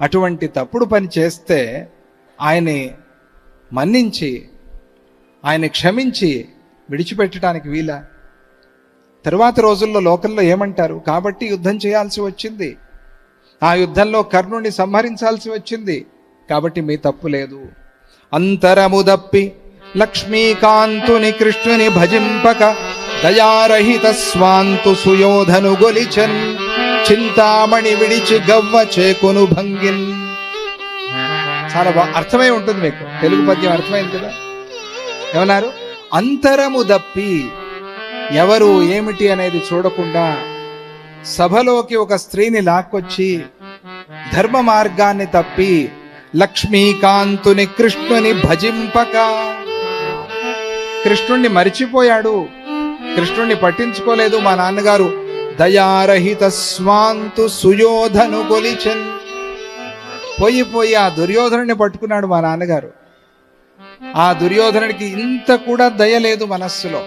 అటువంటి తప్పుడు పని చేస్తే ఆయన్ని మన్నించి ఆయన క్షమించి విడిచిపెట్టడానికి వీలా. తరువాత రోజుల్లో లోకల్లో ఏమంటారు? కాబట్టి యుద్ధం చేయాల్సి వచ్చింది. ఆ యుద్ధంలో కర్ణుని సంహరించాల్సి వచ్చింది. కాబట్టి మీ తప్పు లేదు. అంతరము దప్పి లక్ష్మీకాంతుని కృష్ణుని భజింపక దయారహిత స్వాంతు సుయోధను గొలిచన్. చింతామణి విడిచి గవ్వ చేకును భంగిన్ చాలా అర్థమై ఉంటుంది మీకు. తెలుగు పద్యం అర్థమైంది కదా? ఏమన్నారు? అంతరము దప్పి ఎవరు ఏమిటి అనేది చూడకుండా సభలోకి ఒక స్త్రీని లాక్కొచ్చి ధర్మ మార్గాన్ని తప్పి లక్ష్మీకాంతుని కృష్ణుని భజింపక. కృష్ణుణ్ణి మరిచిపోయాడు. కృష్ణుణ్ణి పట్టించుకోలేదు మా నాన్నగారు. దయారహిత స్వాంతు సుయోధను కొలిచన్. పోయి పోయి ఆ దుర్యోధనుని పట్టుకున్నాడు మా నాన్నగారు. ఆ దుర్యోధనుడికి ఇంత కూడా దయ లేదు మనస్సులో.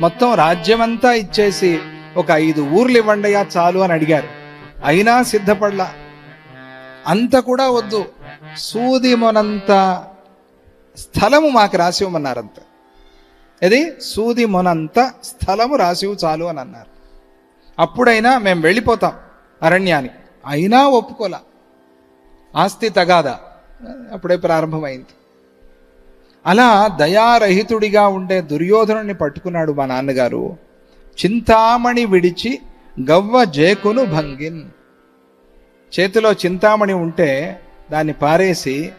మొత్తం రాజ్యమంతా ఇచ్చేసి ఒక ఐదు ఊర్లు ఇవ్వండియా చాలు అని అడిగారు. అయినా సిద్ధపడలా. అంత కూడా వద్దు. సూదిమొనంత స్థలము మాకు రాసివ్వమన్నారంత. ఇది సూది మొనంత స్థలము రాసివు చాలు అని అన్నారు. అప్పుడైనా మేము వెళ్ళిపోతాం అరణ్యానికి. అయినా ఒప్పుకోలా. ఆస్తి తగాదా. అప్పుడే ప్రారంభమైంది. అలా దయారహితుడిగా ఉండే దుర్యోధనుని పట్టుకున్నాడు మా నాన్నగారు. చింతామణి విడిచి గవ్వ జేకును భంగిన్. చేతిలో చింతామణి ఉంటే దాన్ని పారేసి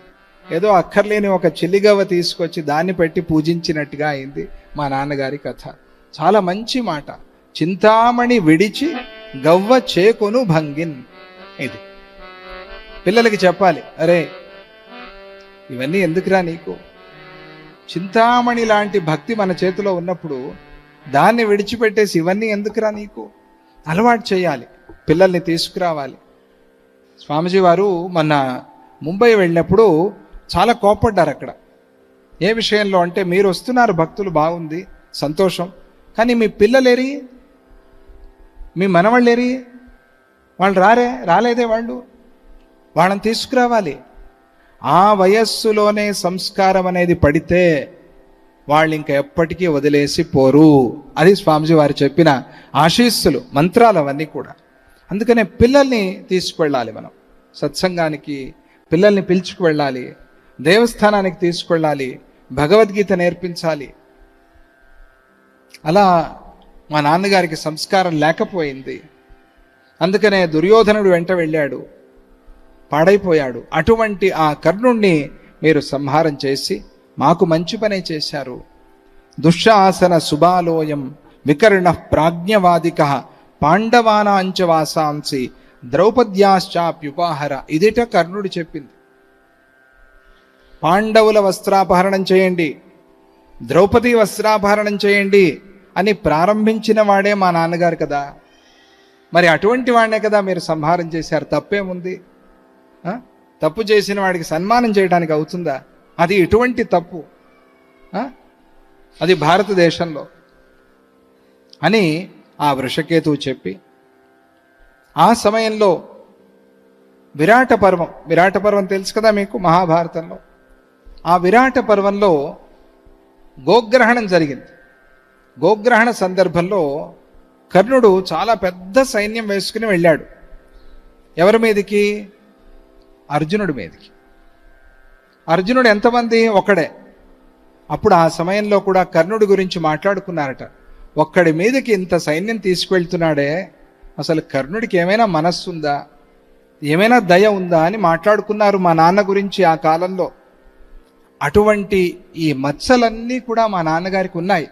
ఏదో అక్కర్లేని ఒక చిల్లిగవ్వ తీసుకొచ్చి దాన్ని పెట్టి పూజించినట్టుగా అయింది మా నాన్నగారి కథ. చాలా మంచి మాట. చింతామణి విడిచి గవ్వ చేకొను భంగిన్. ఇది. పిల్లలకి చెప్పాలి. అరే ఇవన్నీ ఎందుకురా నీకు? చింతామణి లాంటి భక్తి మన చేతిలో ఉన్నప్పుడు దాన్ని విడిచిపెట్టేసి ఇవన్నీ ఎందుకురా నీకు? అలవాటు చేయాలి. పిల్లల్ని తీసుకురావాలి. స్వామిజీ వారు మొన్న ముంబై వెళ్ళినప్పుడు చాలా కోపడ్డారు అక్కడ. ఏ విషయంలో అంటే మీరు వస్తున్నారు భక్తులు బాగుంది సంతోషం కానీ మీ పిల్లలేరి మీ మనవాళ్ళేరి వాళ్ళు రారే రాలేదే వాళ్ళు? వాళ్ళని తీసుకురావాలి. ఆ వయస్సులోనే సంస్కారం అనేది పడితే వాళ్ళు ఇంకా ఎప్పటికీ వదిలేసి పోరు. అది స్వామిజీ వారు చెప్పిన ఆశీస్సులు మంత్రాలు అవన్నీ కూడా. అందుకనే పిల్లల్ని తీసుకువెళ్ళాలి మనం. సత్సంగానికి పిల్లల్ని పిలుచుకు వెళ్ళాలి దేవస్థానానికి తీసుకెళ్ళాలి భగవద్గీత నేర్పించాలి. అలా మా నాన్నగారికి సంస్కారం లేకపోయింది. అందుకనే దుర్యోధనుడు వెంట వెళ్ళాడు. పాడైపోయాడు. అటువంటి ఆ కర్ణుణ్ణి మీరు సంహారం చేసి మాకు మంచి పనే చేశారు. దుశ్శాసన సుబాలోయం వికర్ణ ప్రాజ్ఞవాదిక పాండవానాంచ వాసాంసి ద్రౌపద్యాశ్చాప్యుపాహర ఇదిట కర్ణుడు చెప్పింది. పాండవుల వస్త్రాపహరణం చేయండి ద్రౌపది వస్త్రాపహరణం చేయండి అని ప్రారంభించిన వాడే మా నాన్నగారు కదా. మరి అటువంటి వాడినే కదా మీరు సంహారం చేశారు తప్పేముంది? తప్పు చేసిన వాడికి సన్మానం చేయడానికి అవుతుందా? అది ఎటువంటి తప్పు. అది భారతదేశంలో. అని ఆ వృషకేతువు చెప్పి ఆ సమయంలో విరాట పర్వం విరాట పర్వం తెలుసు కదా మీకు మహాభారతంలో? ఆ విరాట పర్వంలో గోగ్రహణం జరిగింది. గోగ్రహణ సందర్భంలో కర్ణుడు చాలా పెద్ద సైన్యం వేసుకుని వెళ్ళాడు. ఎవరి మీదకి? అర్జునుడి మీదకి. అర్జునుడు ఎంతమంది? ఒక్కడే. అప్పుడు ఆ సమయంలో కూడా కర్ణుడి గురించి మాట్లాడుకున్నారట. ఒక్కడి మీదకి ఇంత సైన్యం తీసుకువెళ్తున్నాడే అసలు కర్ణుడికి ఏమైనా మనస్సు ఉందా ఏమైనా దయ ఉందా అని మాట్లాడుకున్నారు మా నాన్న గురించి ఆ కాలంలో. అటువంటి ఈ మచ్చలన్నీ కూడా మా నాన్నగారికి ఉన్నాయి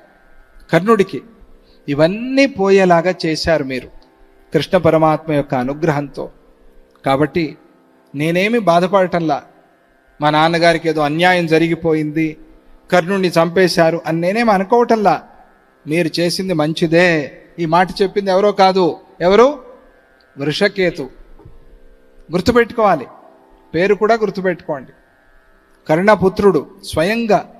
కర్ణుడికి. ఇవన్నీ పోయేలాగా చేశారు మీరు కృష్ణ పరమాత్మ యొక్క అనుగ్రహంతో. కాబట్టి నేనేమి బాధపడటంలా మా నాన్నగారికి ఏదో అన్యాయం జరిగిపోయింది కర్ణుడిని చంపేశారు అని నేనేమి అనుకోవటంలా. మీరు చేసింది మంచిదే ఈ మాట చెప్పింది ఎవరో కాదు. ఎవరు? వృషకేతు. గుర్తుపెట్టుకోవాలి పేరు కూడా గుర్తుపెట్టుకోండి. కర్ణపుత్రుడు స్వయంగా.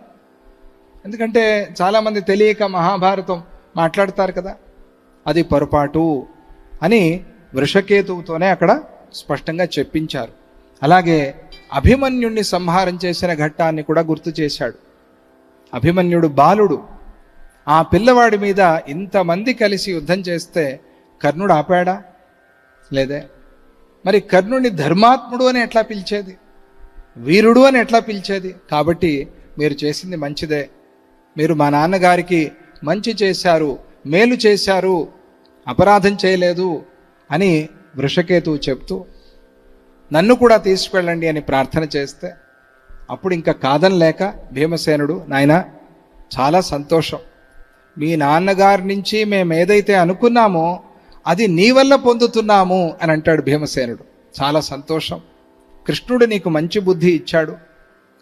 ఎందుకంటే చాలామంది తెలియక మహాభారతం మాట్లాడతారు కదా అది పొరపాటు అని వృషకేతువుతోనే అక్కడ స్పష్టంగా చెప్పించారు. అలాగే అభిమన్యుణ్ణి సంహారం చేసిన ఘట్టాన్ని కూడా గుర్తు చేశాడు. అభిమన్యుడు బాలుడు ఆ పిల్లవాడి మీద ఇంతమంది కలిసి యుద్ధం చేస్తే కర్ణుడు ఆపాడా? లేదే. మరి కర్ణుడిని ధర్మాత్ముడు అని ఎట్లా పిలిచేది? వీరుడు అని ఎట్లా పిలిచేది? కాబట్టి మీరు చేసింది మంచిదే. మీరు మా నాన్నగారికి మంచి చేశారు మేలు చేశారు అపరాధం చేయలేదు అని వృషకేతువు చెప్తూ నన్ను కూడా తీసుకెళ్ళండి అని ప్రార్థన చేస్తే అప్పుడు ఇంకా కాదనలేక భీమసేనుడు నాయన చాలా సంతోషం. మీ నాన్నగారి నుంచి మేము ఏదైతే అనుకున్నామో అది నీ వల్ల పొందుతున్నాము అని అంటాడు భీమసేనుడు. చాలా సంతోషం. కృష్ణుడు నీకు మంచి బుద్ధి ఇచ్చాడు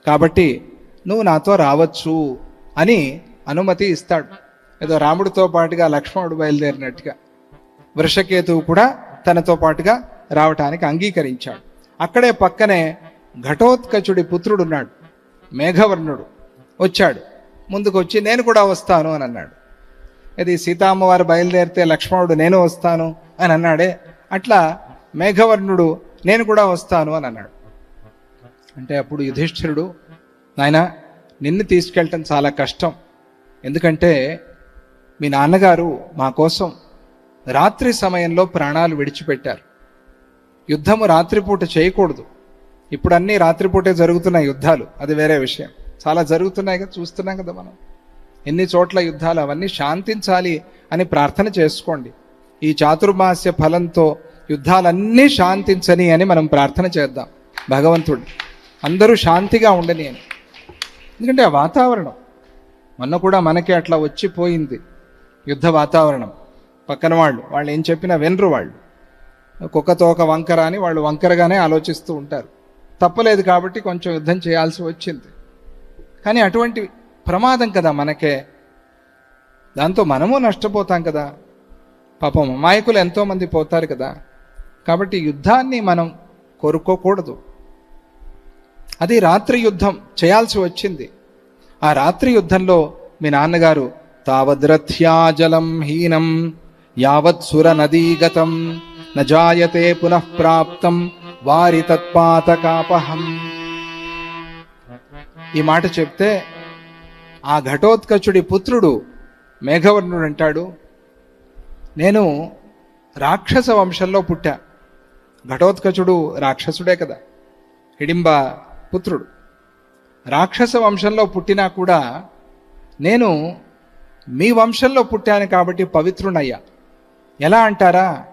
కాబట్టి నువ్వు నాతో రావచ్చు అని అనుమతి ఇస్తాడు. ఏదో రాముడితో పాటుగా లక్ష్మణుడు బయలుదేరినట్టుగా వృషకేతువు కూడా తనతో పాటుగా రావటానికి అంగీకరించాడు. అక్కడే పక్కనే ఘటోత్కచుడి పుత్రుడున్నాడు మేఘవర్ణుడు వచ్చాడు. ముందుకు వచ్చి నేను కూడా వస్తాను అని అన్నాడు. ఇది సీతామ్మవారు బయలుదేరితే లక్ష్మణుడు నేను వస్తాను అని అన్నాడే. అట్లా మేఘవర్ణుడు నేను కూడా వస్తాను అని అన్నాడు. అంటే అప్పుడు యుధిష్ఠిరుడు నాయన నిన్ను తీసుకెళ్ళటం చాలా కష్టం. ఎందుకంటే మీ నాన్నగారు మా కోసం రాత్రి సమయంలో ప్రాణాలు విడిచిపెట్టారు. యుద్ధము రాత్రిపూట చేయకూడదు. ఇప్పుడు అన్నీ రాత్రిపూటే జరుగుతున్న యుద్ధాలు. అది వేరే విషయం. చాలా జరుగుతున్నాయి కదా చూస్తున్నాం కదా మనం. ఎన్ని చోట్ల యుద్ధాలు? అవన్నీ శాంతించాలి అని ప్రార్థన చేసుకోండి. ఈ చాతుర్మాస్య ఫలంతో యుద్ధాలన్నీ శాంతించని అని మనం ప్రార్థన చేద్దాం. భగవంతుడు అందరూ శాంతిగా ఉండని అని. ఎందుకంటే ఆ వాతావరణం మొన్న కూడా మనకి అట్లా వచ్చిపోయింది యుద్ధ వాతావరణం. పక్కన వాళ్ళు వాళ్ళు ఏం చెప్పినా వెనరు వాళ్ళు. కుక్కతో ఒక వంకర అని వాళ్ళు వంకరగానే ఆలోచిస్తూ ఉంటారు. తప్పలేదు కాబట్టి కొంచెం యుద్ధం చేయాల్సి వచ్చింది. కానీ అటువంటి ప్రమాదం కదా మనకే. దాంతో మనము నష్టపోతాం కదా. పాపం అమాయకులు ఎంతోమంది పోతారు కదా. కాబట్టి యుద్ధాన్ని మనం కోరుకోకూడదు. అది రాత్రి యుద్ధం చేయాల్సి వచ్చింది. ఆ రాత్రి యుద్ధంలో మీ నాన్నగారు తావద్రథ్యాజలం హీనం యావత్ సుర నదీగతం నజాయతే పునః ప్రాప్తం వారి తత్పాతకాపహం. ఈ మాట చెప్తే ఆ ఘటోత్కచుడి పుత్రుడు మేఘవర్ణుడు అంటాడు నేను రాక్షస వంశంలో పుట్టా. ఘటోత్కచుడు రాక్షసుడే కదా. హిడింబ పుత్రుడు. రాక్షస వంశంలో పుట్టినా కూడా నేను మీ వంశంలో పుట్టాను కాబట్టి పవిత్రునయ్యా ఎలా అంటారా?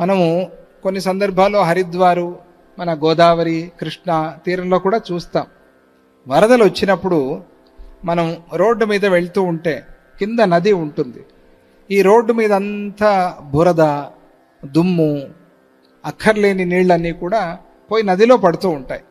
మనము కొన్ని సందర్భాల్లో హరిద్వారు మన గోదావరి కృష్ణ తీరంలో కూడా చూస్తాం. వరదలు వచ్చినప్పుడు మనం రోడ్డు మీద వెళ్తూ ఉంటే కింద నది ఉంటుంది. ఈ రోడ్డు మీద అంతా బురద దుమ్ము అక్కర్లేని నీళ్ళన్నీ కూడా పోయి నదిలో పడుతూ ఉంటాయి.